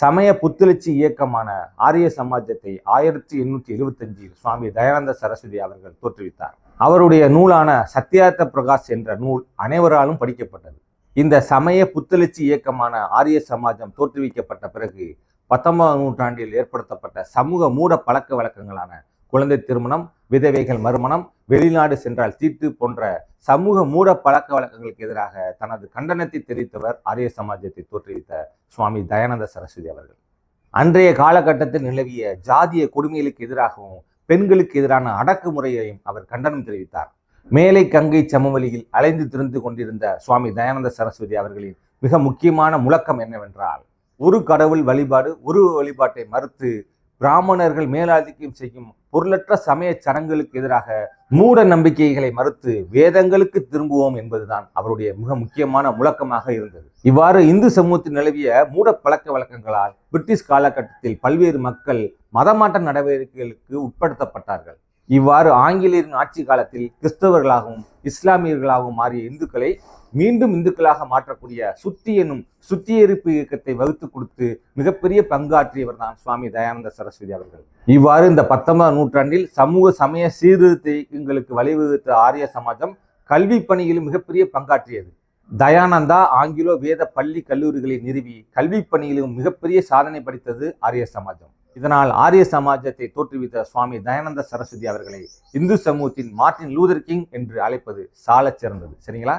சமய புத்துணர்ச்சி இயக்கமான ஆரிய சமாஜத்தை ஆயிரத்தி எண்ணூற்றி எழுபத்தஞ்சில் சுவாமி தயானந்த சரஸ்வதி அவர்கள் தோற்றுவித்தார். அவருடைய நூலான சத்யார்த்த பிரகாஷ் என்ற நூல் அனைவராலும் படிக்கப்பட்டது. இந்த சமய புத்துணர்ச்சி இயக்கமான ஆரிய சமாஜம் தோற்றுவிக்கப்பட்ட பிறகு பத்தொன்பதாம் நூற்றாண்டில் ஏற்படுத்தப்பட்ட சமூக மூட பழக்க வழக்கங்களான குழந்தை திருமணம் விதவைகள் மறுமணம் வெளிநாடு சென்றால் தீட்டு போன்ற சமூக மூட பழக்க வழக்கங்களுக்கு எதிராக தனது கண்டனத்தை தெரிவித்தவர் ஆரிய சமாஜத்தை தோற்றுவித்த சுவாமி தயானந்த சரஸ்வதி அவர்கள். அன்றைய காலகட்டத்தில் நிலவிய ஜாதிய கொடுமைகளுக்கு எதிராகவும் பெண்களுக்கு எதிரான அடக்குமுறையையும் அவர் கண்டனம் தெரிவித்தார். மேலை கங்கை சமவெளியில் அலைந்து திரிந்து கொண்டிருந்த சுவாமி தயானந்த சரஸ்வதி அவர்களின் மிக முக்கியமான முழக்கம் என்னவென்றால் ஒரு கடவுள் வழிபாடு ஒரு வழிபாட்டை மறுத்து பிராமணர்கள் மேலாதிக்கம் செய்யும் பொருளற்ற சமய சடங்குகளுக்கு எதிராக மூட நம்பிக்கைகளை மறுத்து வேதங்களுக்கு திரும்புவோம் என்பதுதான் அவருடைய மிக முக்கியமான முழக்கமாக இருந்தது. இவ்வாறு இந்து சமூகத்தில் நிலவிய மூட பழக்க வழக்கங்களால் பிரிட்டிஷ் காலகட்டத்தில் பல்வேறு மக்கள் மதமாற்ற நடவடிக்கைகளுக்கு உட்படுத்தப்பட்டார்கள். இவ்வாறு ஆங்கிலேயரின் ஆட்சி காலத்தில் கிறிஸ்தவர்களாகவும் இஸ்லாமியர்களாகவும் மாறிய இந்துக்களை மீண்டும் இந்துக்களாக மாற்றக்கூடிய சுத்தி எனும் சுத்திகரிப்பு இயக்கத்தை வகுத்து கொடுத்து மிகப்பெரிய பங்காற்றியவர் தான் சுவாமி தயானந்த சரஸ்வதி அவர்கள். இவ்வாறு இந்த பத்தொன்பதாம் நூற்றாண்டில் சமூக சமய சீர்திருத்த இயக்கங்களுக்கு வழிவகுத்த ஆரிய சமாஜம் கல்வி பணியில் மிகப்பெரிய பங்காற்றியது. தயானந்தா ஆங்கிலோ வேத பள்ளி கல்லூரிகளை நிறுவி கல்வி பணியிலும் மிகப்பெரிய சாதனை படைத்தது ஆரிய சமாஜம். இதனால் ஆரிய சமாஜத்தை தோற்றுவித்த சுவாமி தயானந்த சரஸ்வதி அவர்களை இந்து சமூகத்தின் மார்ட்டின் லூதர் கிங் என்று அழைப்பது சாலச் சிறந்தது. சரிங்களா?